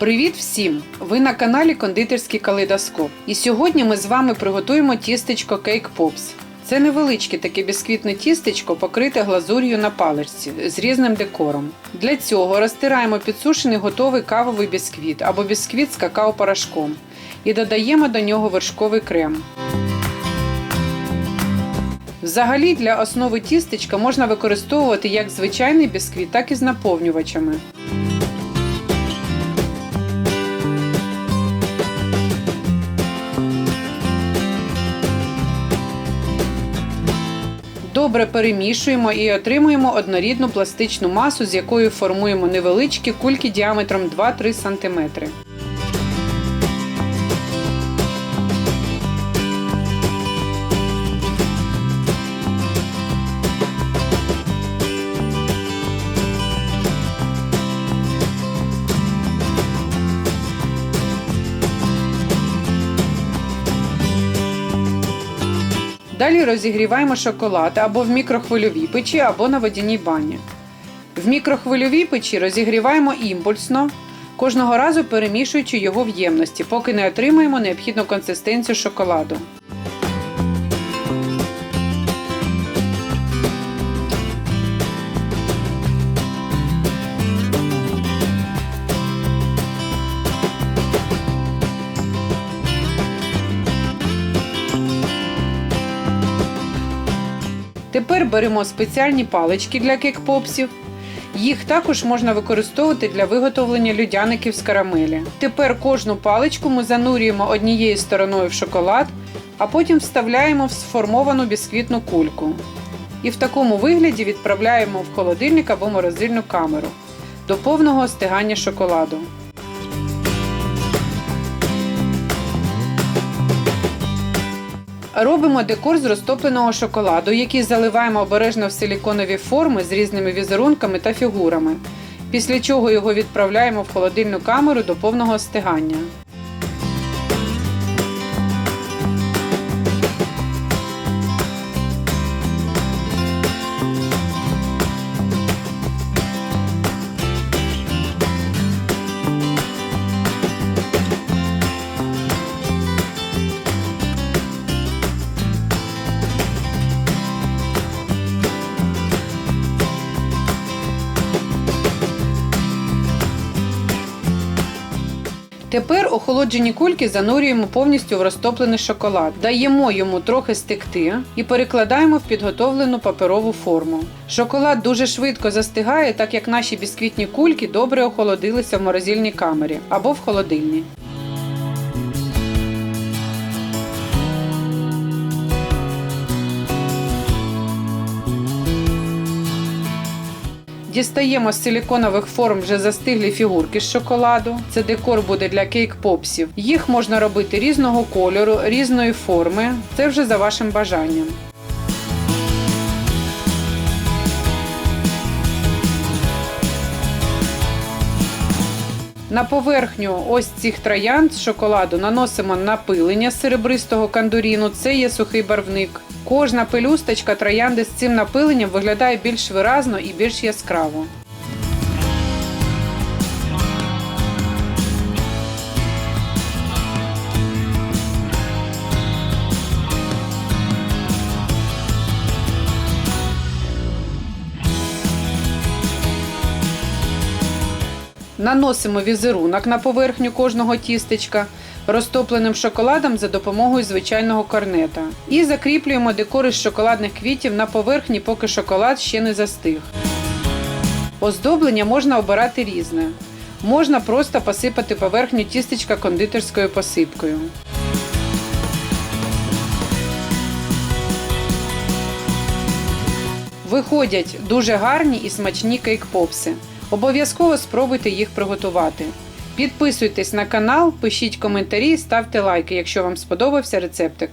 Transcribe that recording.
Привіт всім! Ви на каналі Кондитерський калейдоскоп. І сьогодні ми з вами приготуємо тістечко Cake Pops. Це невеличке таке бісквітне тістечко, покрите глазур'ю на паличці з різним декором. Для цього розтираємо підсушений готовий кавовий бісквіт або бісквіт з какао-порошком і додаємо до нього вершковий крем. Взагалі для основи тістечка можна використовувати як звичайний бісквіт, так і з наповнювачами. Добре перемішуємо і отримуємо однорідну пластичну масу, з якою формуємо невеличкі кульки діаметром 2-3 см. Далі розігріваємо шоколад або в мікрохвильовій печі, або на водяній бані. В мікрохвильовій печі розігріваємо імпульсно, кожного разу перемішуючи його в ємності, поки не отримаємо необхідну консистенцію шоколаду. Тепер беремо спеціальні палички для кейк-попсів. Їх також можна використовувати для виготовлення людяників з карамелі. Тепер кожну паличку ми занурюємо однією стороною в шоколад, а потім вставляємо в сформовану бісквітну кульку. І в такому вигляді відправляємо в холодильник або морозильну камеру до повного остигання шоколаду. Робимо декор з розтопленого шоколаду, який заливаємо обережно в силіконові форми з різними візерунками та фігурами, після чого його відправляємо в холодильну камеру до повного остигання. Тепер охолоджені кульки занурюємо повністю в розтоплений шоколад, даємо йому трохи стекти і перекладаємо в підготовлену паперову форму. Шоколад дуже швидко застигає, так як наші бісквітні кульки добре охолодилися в морозильній камері або в холодильні. Дістаємо з силіконових форм вже застиглі фігурки з шоколаду. Це декор буде для кейк-попсів. Їх можна робити різного кольору, різної форми. Це вже за вашим бажанням. На поверхню ось цих троянд з шоколаду наносимо напилення з серебристого кандуріну, це є сухий барвник. Кожна пелюсточка троянди з цим напиленням виглядає більш виразно і більш яскраво. Наносимо візерунок на поверхню кожного тістечка розтопленим шоколадом за допомогою звичайного корнета. І закріплюємо декор із шоколадних квітів на поверхні, поки шоколад ще не застиг. Оздоблення можна обирати різне. Можна просто посипати поверхню тістечка кондитерською посипкою. Виходять дуже гарні і смачні кейк-попси. Обов'язково спробуйте їх приготувати. Підписуйтесь на канал, пишіть коментарі, ставте лайки, якщо вам сподобався рецептик.